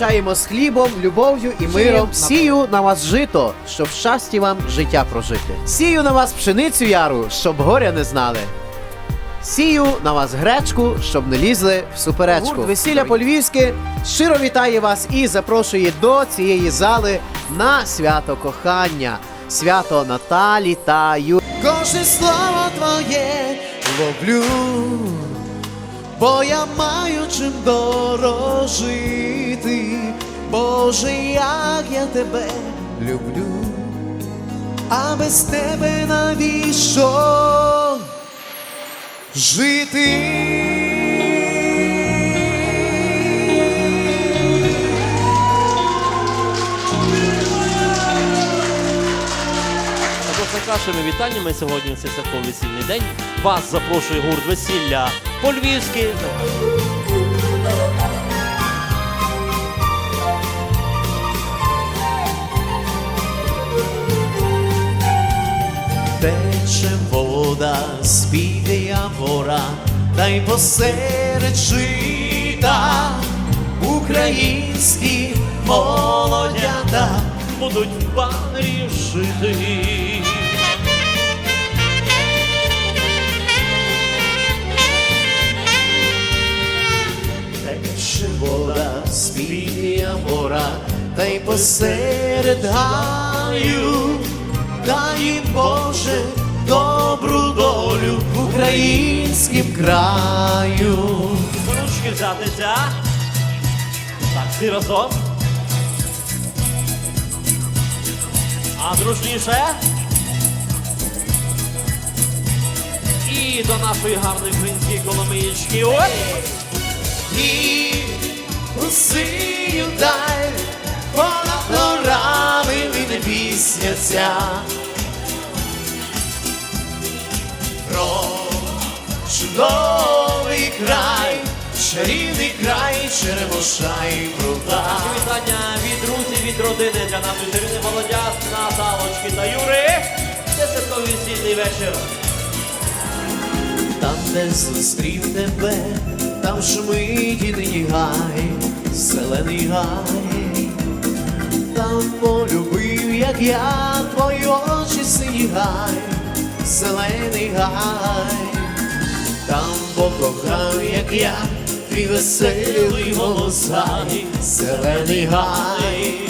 навчаємо з хлібом, любов'ю і миром. Сію на вас жито, щоб щасті вам життя прожити. Сію на вас пшеницю яру, щоб горя не знали. Сію на вас гречку, щоб не лізли в суперечку. Гурт Весілля по-львівськи щиро вітає вас і запрошує до цієї зали на свято кохання, свято Наталі та Ю. Кожне слово твоє ловлю, бо я маю чим дорожити. Боже, як я тебе люблю, а без тебе навіщо? жити. З нашими вітаннями сьогодні це святковий весільний день. Вас запрошує гурт весілля по-львівськи. Тече вода, співає гора, та й посеред жита українські молодята. Будуть в банері жити. Вода, співає гора, та й посеред гаю, дай Боже добру долю в українськім краю. Ручки взятися. Так, всі разом. А дружніше. І до нашої гарної української коломиєчки. Ой! І усію дай, понад горами не пісняться. Про чудовий край, чарівний край, черемоша і пруда. Вітання від друзів, від родини для нашої Ірини Володяк, Наталочки та Юри. Це святковий весільний вечір. Там, де зустрів тебе, там шумить гай, зелений гай, там полюбив, як я, твої очі сині гай, зелений гай, там покохав, як я, твій веселий голос гай, зелений гай.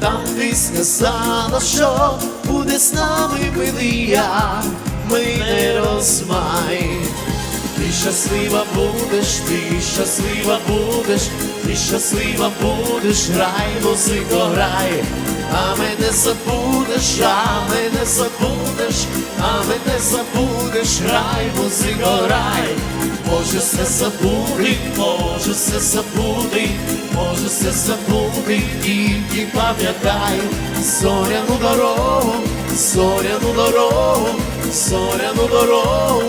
Там ти сказала, що буде з нами милий я, ми не розмай. Ти щаслива будеш, ти щаслива будеш, ти щаслива будеш, грай, музико, грай, а мене забудеш, а мене забудеш, а мене забудеш, грай, музико, грай, може все забути, може все забути, може все забути, тільки пам'ятай, зоряну дорогу, зоряну дорогу, зоряну дорогу,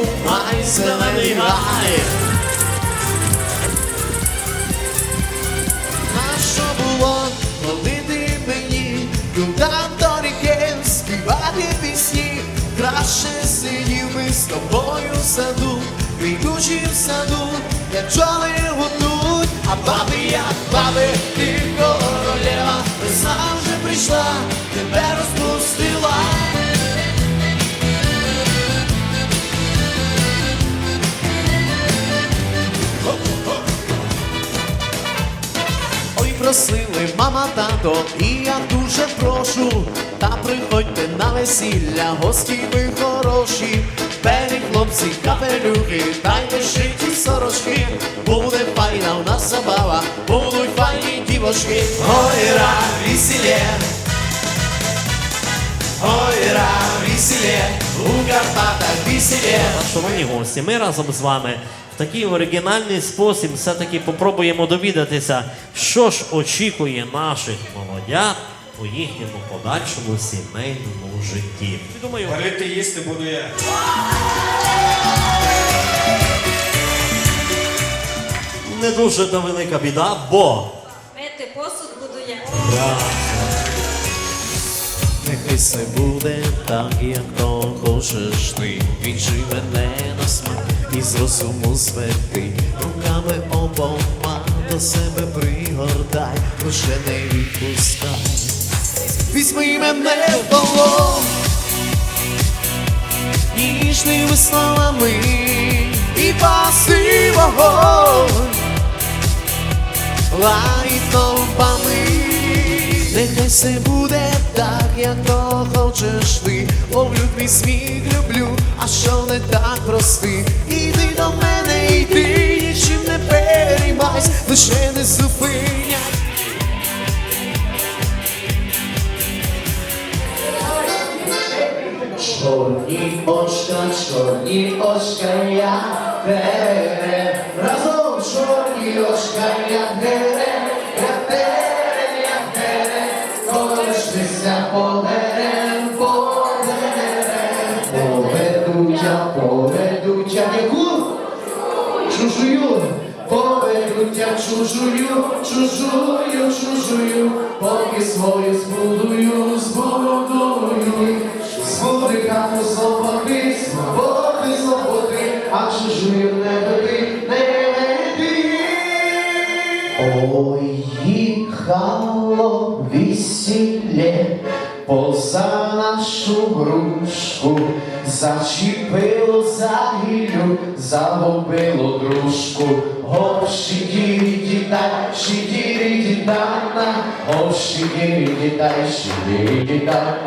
Краще сидів ми з тобою в саду Квітучі в саду, як бджоли гудуть. А баби, як баби, ти королева Весна вже прийшла, тебе розпустила. Ой, просили мама, тато, і я дуже прошу, та приходьте весілля, гості ви хороші, белі хлопці, капелюхи, та й сорочки, буде файна у нас забава, будуть файні дівочки. Ой, ра, весілє, ой, ра, весілє, у Карпатах весілє. Шановні гості, ми разом з вами такий оригінальний спосіб все-таки попробуємо довідатися, що ж очікує наших молодят у їхньому подальшому сімейному житті. Думаю, Варити їсти буду я. не дуже то велика біда, бо Мити посуд буду я. Нехай все буде так, як то хочеш ти. Він живе не на смак і з розуму зведи. Руками обома до себе пригортай. вже не відпускай. Візьми мене в полон ніжними словами і паси вогонь лайтовпами. Нехай все буде так, як то хочеш ти. Ловлю твій сміх, люблю, а що не так прости. Іди до мене, йди, нічим не переймайся, лише не зупиняй. Чорні очка, чорні очка, я тере. Разом чорні очка, я тере, я тере, я тере. Колишнися подерем, подерем. Поведу я, поведу я, яку? Чужую, поведу я чужую, чужую, чужую, поки свою збудую, збудую. Поза нашу грушку, зачепило за гілю, загубило дружку. Гоп, шикірі, дітай, шикірі, дітана, гоп, шикірі, дітай, шикірі, дітана.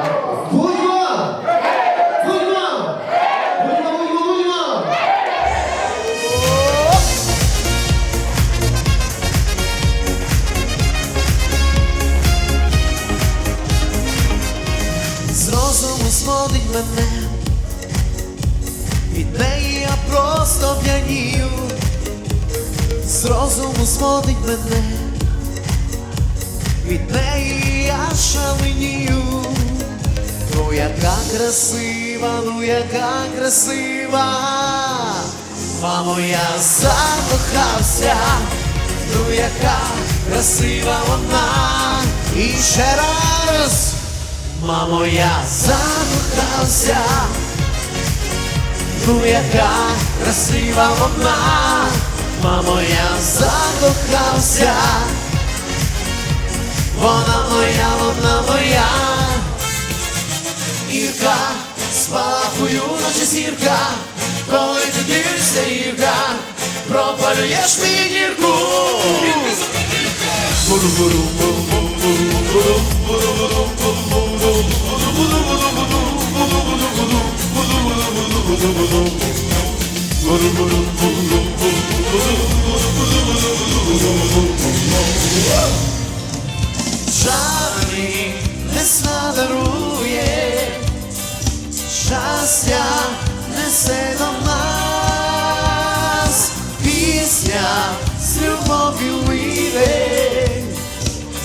Зводить мене, від неї я просто п'янію, з розуму зводить мене, від неї я шаленію. Ну яка красива, ну яка красива, мамо, я закохався, ну яка красива вона, і ще раз. Мамо, я закохався, ну яка красива вона, мамо, я закохався, вона моя, вона моя, Ірка, спалахую, наче зірка, коли ти дивишся, Ірка, пропалюєш мені дірку. Жарі весна дарує, щастя несе до нас, пісня з любов'ю вийде,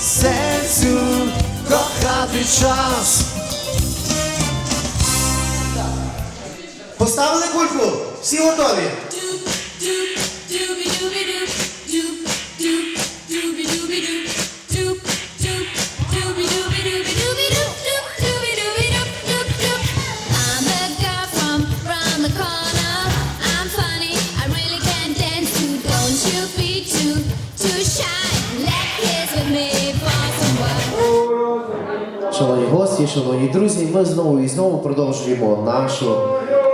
серцю кохати час. Me for some while. Шановні гості, шановні друзі, ми знову і знову продовжуємо нашу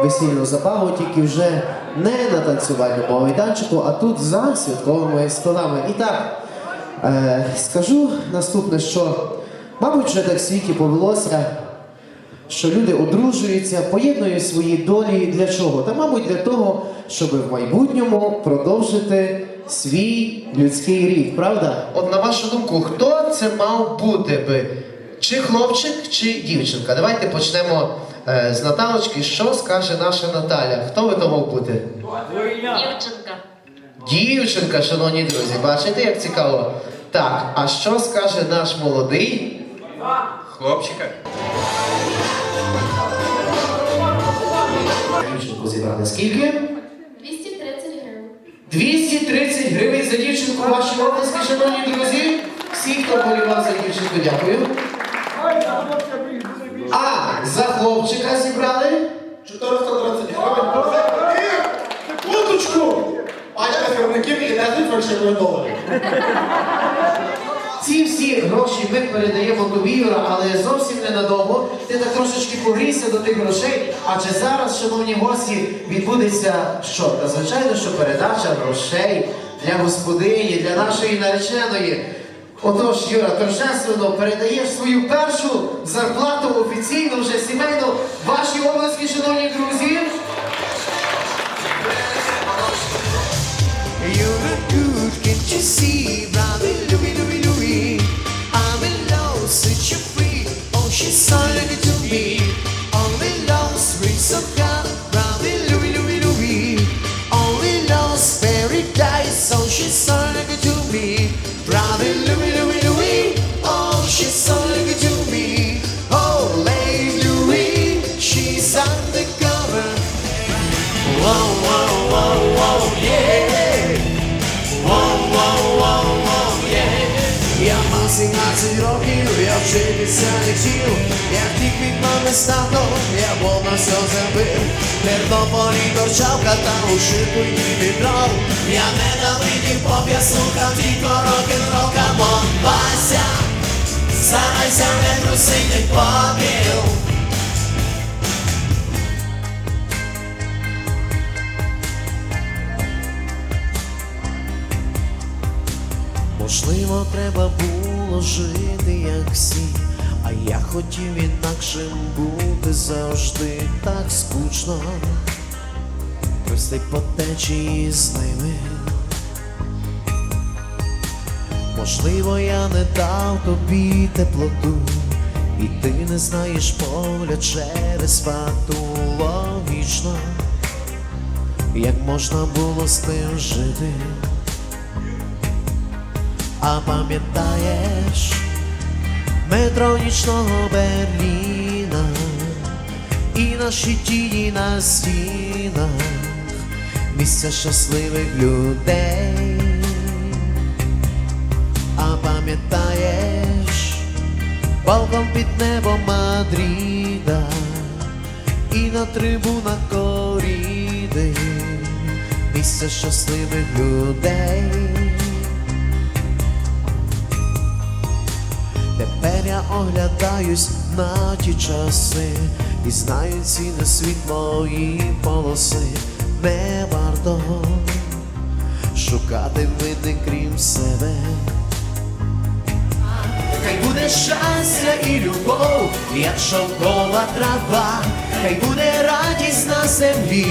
весільну забаву, тільки вже не на танцювальному майданчику, а тут за святковими столами. І так, е, скажу наступне, що, мабуть, вже так в світі повелося, що люди одружуються, поєднують свої долі для чого? Та, мабуть, для того, щоб в майбутньому продовжити свій людський рід, правда? От на вашу думку, хто це мав бути би? Чи хлопчик, чи дівчинка? Давайте почнемо з Наталочки. Що скаже наша Наталя? Хто то бути? Дівчинка. Дівчинка, шановні друзі, бачите, як цікаво? Так, а що скаже наш молодий? Хлопчика. Дівчинку зібрати скільки? 230 гривень. 230 гривень за дівчинку ваші обласки, шановні друзі. Всі, хто полював за дівчинку, дякую. Хлопчика зібрали? 430 гривень. Секундочку! Пачка сірників і 10 фальшивих доларів. ці всі гроші ми передаємо тобі, Юра, але зовсім ненадовго. Ти так трошечки погрійся до тих грошей. Адже зараз, шановні гості, відбудеться що? Та звичайно, що передача грошей для господині, для нашої нареченої. Отож, Юра, торжественно передаєш свою першу зарплату офіційно вже сімейну вашій області, шановні друзі. You're a can't you see? Вчитися не хотів, я втік від мами з татом, я на все забив. Тернополі торчав, катав у шику і відров. Я ненавидів поп, я слухав тільки рок-н-рока, Монбася. Старайся не трусити попіл. Можливо, треба було жити, як всі, я хотів інакшим бути завжди так скучно. Пристай по течії з ними. Можливо, я не дав тобі теплоту, і ти не знаєш поля через фату логічно, як можна було з тим жити. А пам'ятаєш метро нічного Берліна і наші тіні на стінах, місця щасливих людей. А пам'ятаєш балкон під небом Мадріда і на трибунах коріди, місця щасливих людей. Тепер я оглядаюсь на ті часи і знаю ціни світ мої полоси. Не варто шукати вини крім себе. Щастя і любов, як шовкова трава, хай буде радість на землі,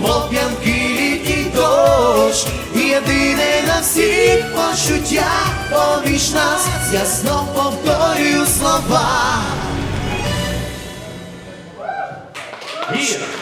мов п'янкий літній дощ, єдине на всіх почуття, поміж нас, я знов повторюю слова. Гірко.